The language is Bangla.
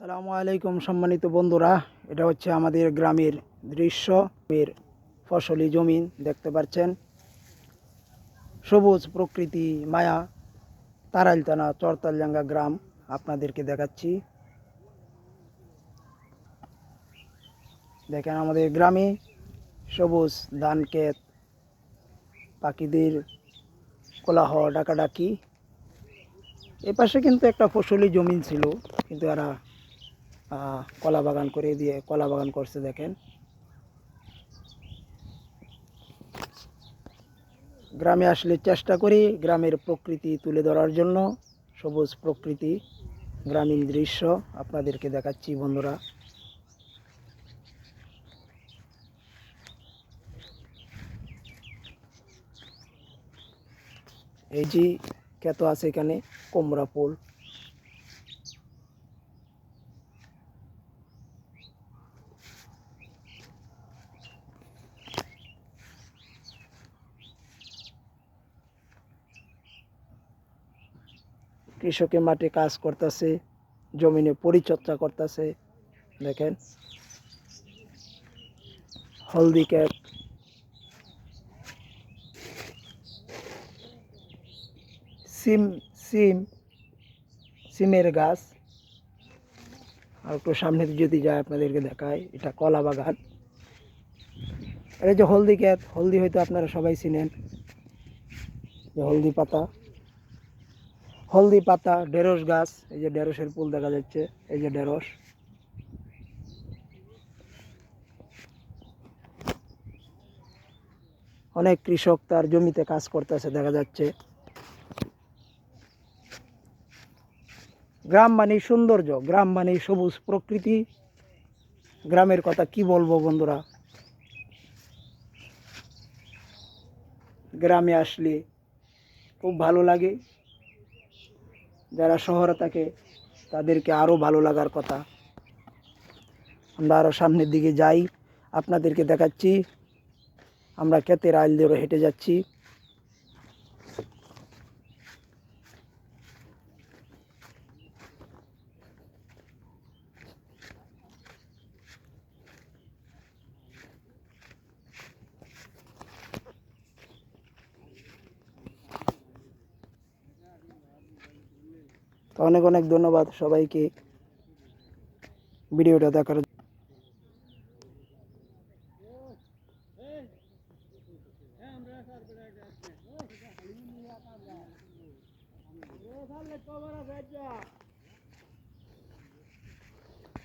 সালামু আলাইকুম সম্মানিত বন্ধুরা, এটা হচ্ছে আমাদের গ্রামের দৃশ্য। এর ফসলি জমিন দেখতে পাচ্ছেন। সবুজ প্রকৃতি মায়া, তারাইলতানা চরতালজাঙ্গা গ্রাম আপনাদেরকে দেখাচ্ছি। দেখেন আমাদের গ্রামে সবুজ ধান ক্ষেত, পাখিদের কোলাহ ডাকাডাকি। এ পাশে কিন্তু একটা ফসলি জমিন ছিল, কিন্তু এরা কলা বাগান করে দিয়ে কলা বাগান করছে দেখেন। গ্রামে আসলে চেষ্টা করি গ্রামের প্রকৃতি তুলে ধরার জন্য, সবুজ প্রকৃতি, গ্রামীণ দৃশ্য আপনাদেরকে দেখাচ্ছি বন্ধুরা। এই যে ক্ষেত আছে এখানে, কোমরা ফুল। কৃষকে মাঠে কাজ করতেছে, জমিনে পরিচর্যা করতেছে, দেখেন। হলদি ক্যাপ সিম সিম, সিমের গাছ। আর একটু সামনে যদি যায় আপনাদেরকে দেখায় এটা কলা বাগান। এটা যে হলদি ক্যাপ হলদি হয়তো আপনারা সবাই চিনেন। যে হলদি পাতা। হলদি পাতা, ঢেঁড়স গাছ, এই যে ঢেঁড়সের ফুল দেখা যাচ্ছে, এই যে ঢেঁড়স। অনেক কৃষক তার জমিতে কাজ করতেছে, দেখা যাচ্ছে। গ্রাম মানেই সৌন্দর্য, গ্রাম মানেই সবুজ প্রকৃতি। গ্রামের কথা কি বলব বন্ধুরা? গ্রামে আসলে খুব ভালো লাগে। যারা শহরে থাকে, তাদেরকে আরও ভালো লাগার কথা। আমরা আরও সামনের দিকে যাই। আপনাদেরকে দেখাচ্ছি। আমরা ক্ষেতের আইল ধরে হেঁটে যাচ্ছি। তো অনেক অনেক ধন্যবাদ সবাইকে ভিডিওটা দেখার জন্য।